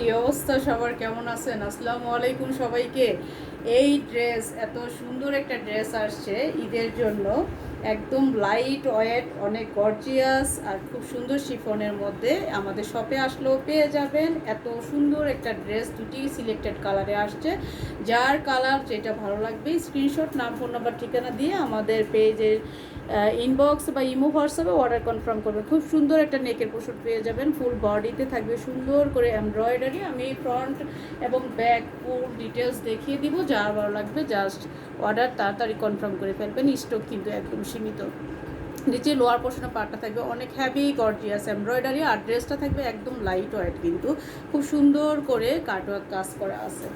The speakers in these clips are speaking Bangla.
কি অবস্থা সবার? কেমন আছেন? আসসালামু আলাইকুম সবাইকে। এই ড্রেস এত সুন্দর একটা ড্রেস আসছে ঈদের জন্য। একদম লাইট ওয়েট অনেক গর্জিয়াস আর খুব সুন্দর শিফনের মধ্যে আমাদের শপে আসলেও পেয়ে যাবেন। এত সুন্দর একটা ড্রেস দুটি সিলেক্টেড কালারে আসছে। যার কালার যেটা ভালো লাগবে স্ক্রিনশট নাম ফোন নাম্বার ঠিকানা দিয়ে আমাদের পেজের ইনবক্স বা ইমো হোয়াটসঅ্যাপে অর্ডার কনফার্ম করবেন খুব সুন্দর একটা নেকের পোশাক পেয়ে যাবেন ফুল বডিতে থাকবে, সুন্দর করে এমব্রয়ডারি আমি ফ্রন্ট এবং ব্যাক ফুল ডিটেলস দেখিয়ে দিব, যা ভালো লাগবে জাস্ট অর্ডার তাড়াতাড়ি কনফার্ম করে ফেলবেন। স্টক কিন্তু একদম সীমিত। নিচে লোয়ার পোর্শনের পার্টটা থাকবে, অনেক হ্যাভি গর্জিয়াস এমব্রয়ডারি আর ড্রেসটা থাকবে একদম লাইট ওয়েট কিন্তু। খুব সুন্দর করে কাটওয়ার্ক কাজ করা আছে।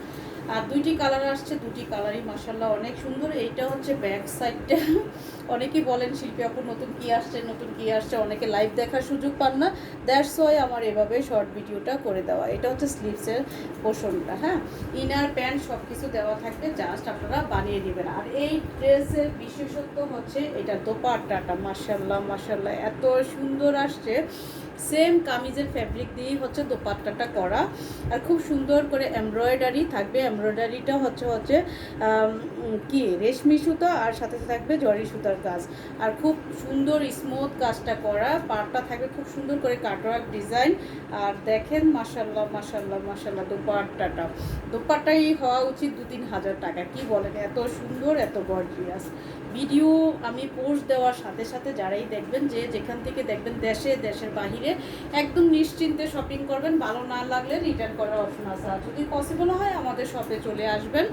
আর দুইটি কালার আসছে, দুটি কালারই মাসাল্লাহ অনেক সুন্দর। এইটা হচ্ছে ব্যাক সাইডটা অনেকেই বলেন, শিল্পী আপু, নতুন কি আসছে? নতুন কি আসছে? অনেকে লাইভ দেখার সুযোগ পান না। দ্যাটস ওয়াই আমার এভাবে শর্ট ভিডিওটা করে দেওয়া। এটা হচ্ছে স্লিভসের পোষণটা হ্যাঁ? ইনার প্যান্ট সব কিছু দেওয়া থাকবে জাস্ট আপনারা বানিয়ে নেবেন। আর এই ড্রেসের বিশেষত্ব হচ্ছে এটা দোপাট্টাটা মাসাল্লাহ মাসাল্লাহ এত সুন্দর আসছে। সেম কামিজের ফ্যাব্রিক দিয়েই হচ্ছে দোপাট্টাটা করা। আর খুব সুন্দর করে এমব্রয়ডারি থাকবে। এমব্রয়ডারিটা হচ্ছে হচ্ছে কি? রেশমি সুতা আর সাথে থাকবে জরি সুতার কাজ। আর খুব সুন্দর স্মুথ কাজটা করা। পাটটা থাকবে খুব সুন্দর করে কাটওয়ার্ক ডিজাইন আর দেখেন মাসাল্লাহ মাসাল্লাহ মাসাল্লাহ দোপাট্টাটা। দোপাট্টাই হওয়া উচিত দু তিন হাজার টাকা। কি বলেন, এত সুন্দর, এত গর্জিয়াস ভিডিও আমি পোস্ট দেওয়ার সাথে সাথে যারাই দেখবেন, যে যেখান থেকে দেখবেন দেশে, দেশের বাহিরে, একদম নিশ্চিন্তে শপিং করবেন। ভালো না লাগলে রিটার্ন করার অপশন আছে। যদি পসিবল হয়, আমাদের শপে চলে আসবেন।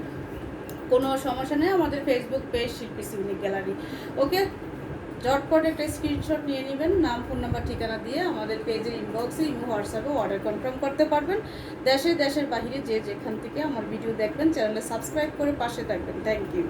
কোনো সমস্যা নেই, আমাদের ফেসবুক পেজ শিল্পী সিভিনিক গ্যালারি ওকে, ঝটপট একটা স্ক্রিনশট নিয়ে নেবেন, নাম ফোন নাম্বার ঠিকানা দিয়ে আমাদের পেজের ইনবক্সে ইমো, হোয়াটসঅ্যাপে অর্ডার কনফার্ম করতে পারবেন। দেশে, দেশের বাহিরে যে যেখান থেকে আমার ভিডিও দেখবেন চ্যানেলে সাবস্ক্রাইব করে পাশে থাকবেন। Thank you